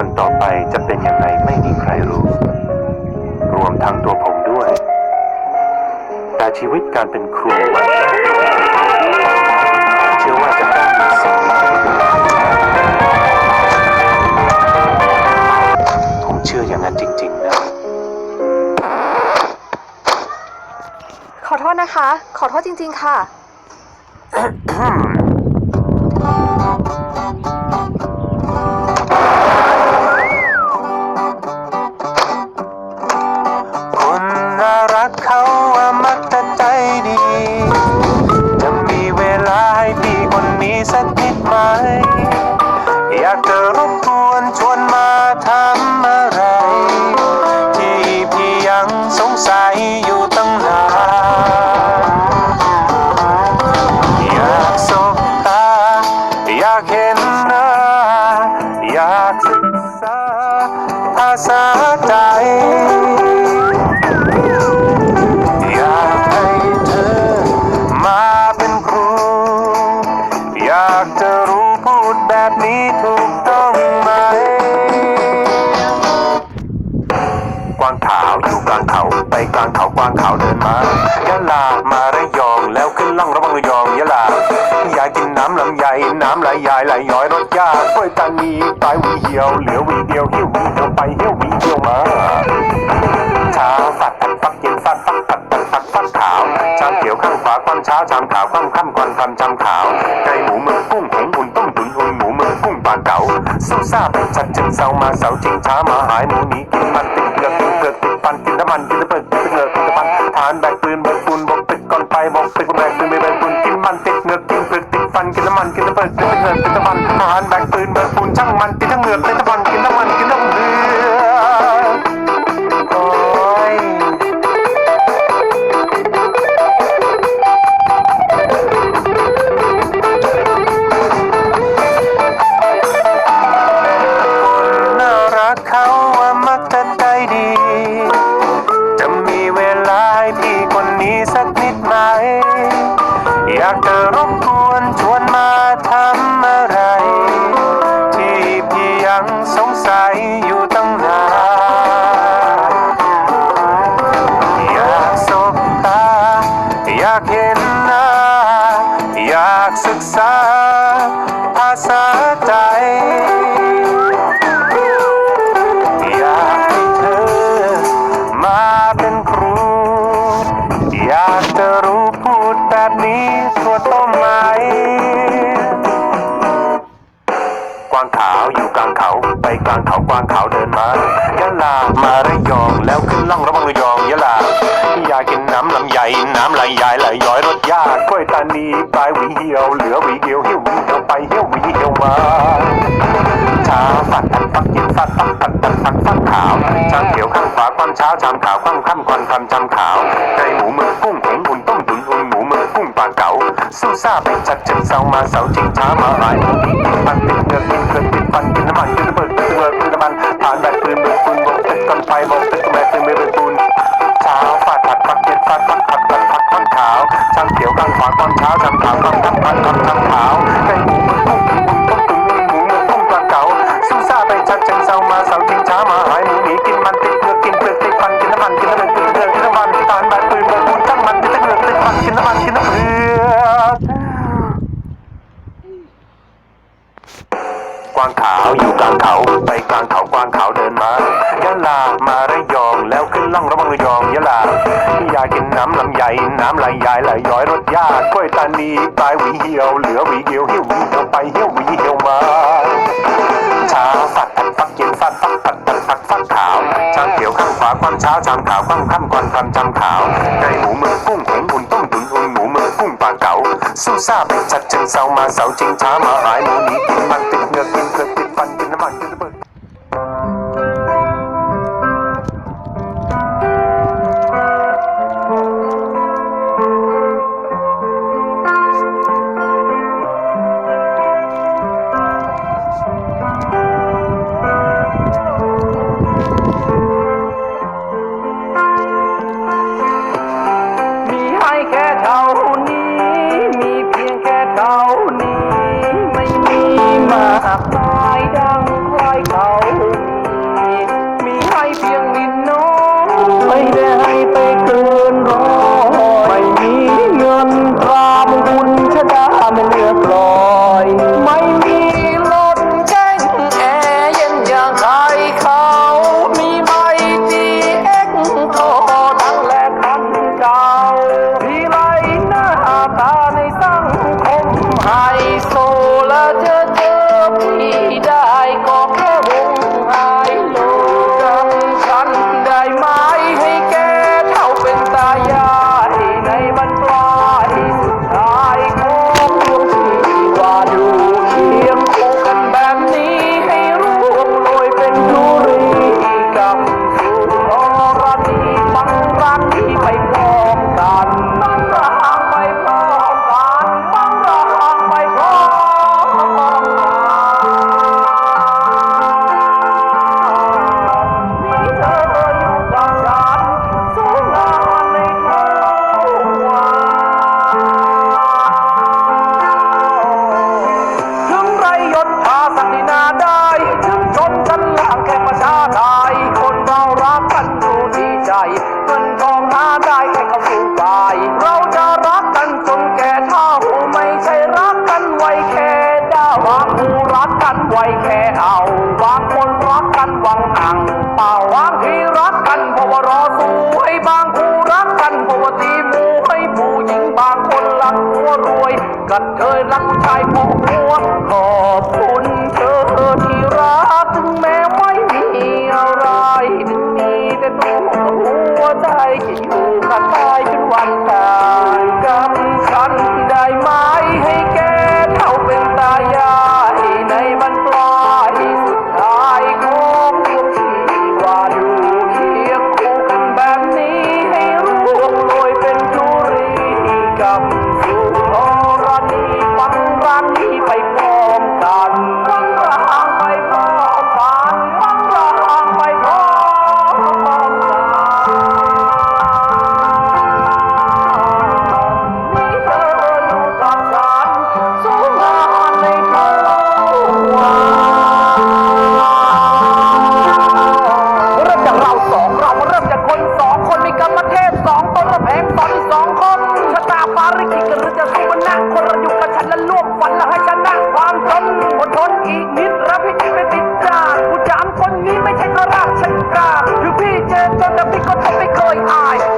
วันต่อไปจะเป็นยังไงไม่มีใครรู้ รวมทั้งตัวผมด้วย แต่ชีวิตการเป็นครูวันแรกเชื่อว่าจะต้องมีสิ่งผมเชื่ออย่างนั้นจริง ๆ นะ ขอโทษนะคะ ขอโทษจริง ๆ ค่ะ ษาใจ อยากให้เธอมาเป็นครู อยากจะรู้พูดแบบนี้ถูกต้องไหม กวางขาวอยู่กลางเขาไปกลางเขากวางขาวเดินมายะลามาระยองแล้วขึ้นล่องระวังระยองยะลาอยากกินน้ำลำไยน้ำไหลยายไหลย้อยรสยากกล้วยตานีปลายวีเหี่ยวเหลือ เดียวหิ้วหวีเดียวไปเหี้ยวหวีเดียวมาช้าฝัดผัดฟักเย็นฟัดฟักผัดผัดฟักฟักขาวชามเขียวข้างขวาความเช้าชามขาวความค่ำควันความจำขาวไก่หมูมือกุ้งหงอุ่นต้มตุ๋นหุยหมูมือกุ้งปลาเก๋าซูซ่าไปจัดจึงเซามาเสาจริงช้ามาหายหมูหนีกินมันติดเกลือกกินเกลือติดฟันกินน้ำมันกินน้ำเปิดกินตะเกลือกกินตะพันทานแบกปืนแบกปูนบอกตึกก่อนไปบอกตึกแบกปืนไม่แบกปูนกินมันติดเงือกินเปลือติดฟันกินน้ำมันกินน้ำเปิดกินตะเกลือกกินตะพันทานแบกปืนแบกปูนช่างมันกินทั้งเงือกติดตะพันกินน้ำมัน อยากจะรู้พูดแบบนี้ทั่วต้นไหมกวางขาวอยู่กลางเขาไปกลางเขากวางขาวเดินมายะลามาระยองแล้วขึ้นล่องระวังระยองยะลาอยากกินน้ำลำไยน้ำไหลยายไหลย้อยรสยากกล้วยตานีปลายหวีเหี่ยวเหลือหวีเดียวหิ้วหวีเดียวไปเหี้ยวหวีเดียวมา ฝัดผัดฟักเย็นฟัดฟักผัดผัดฟักฟักขาวชามเขียวข้างขวาความเช้าชามขาวความค่ำควันความจำขาวไก่หมูมืองกุ้งหงอุ่นต้มตุ๋นหุยหมูมืองกุ้งปลาเก๋าซูซ่าไปจัดเชิงเซามาเสาจริงช้ามาหลายปันติดเงือกกินเกลือติดฟันกินน้ำมันกินน้ำเบิกกินเบิกกินน้ำมันผ่านแบกปืนเบิกปืนบอกตึกก่อนไฟบอกตึกแบกปืนไม่เบิกปืนเช้าฟาดผัดฟักเย็นฟาดฟักผัดผัดฟักฟักขาวชางเขียวข้างขวาความเช้าชางขาวความค่ำความความจำขาว กวางขาวอยู่กลางเขาไปกลางเขากวางขาวเดินมายะลามาระยองแล้วขึ้นล่องระวังระยองยะลาอยากกินน้ำลำไยน้ำไหลยายไหลย้อยรสยากกล้วยตานีปลายหวีเหี่ยวเหลือหวีเดียวหิ้วหวีเดียวไปเหี้ยวหวีเหี่ยวมาช้าฝัดผัดฟักเย็นฟัดฟักผัดผัดฟักฟักขาวช้ามเขียวข้างขวาความเช้าช้ามขาวความค่ำควันความจำขาวไก่หมูเมืองกุ้งหงอุ่นต้มตุ๋นหุยหมูเมืองกุ้งปลาเก๋าซูซ่าไปจัดเชิงเซามาเสาจริงช้ามาหายหมูนี้กินมันติด Like. วังตังเป่าวางที่รักกันเพราะว่ารอสวยบางคู่รักกันเพราะว่าตีมวยผู้หญิงบางคนรักหัวรวยกัดเทยรักผู้ชายของหัวขอบคุณเธอ พี่เจอจน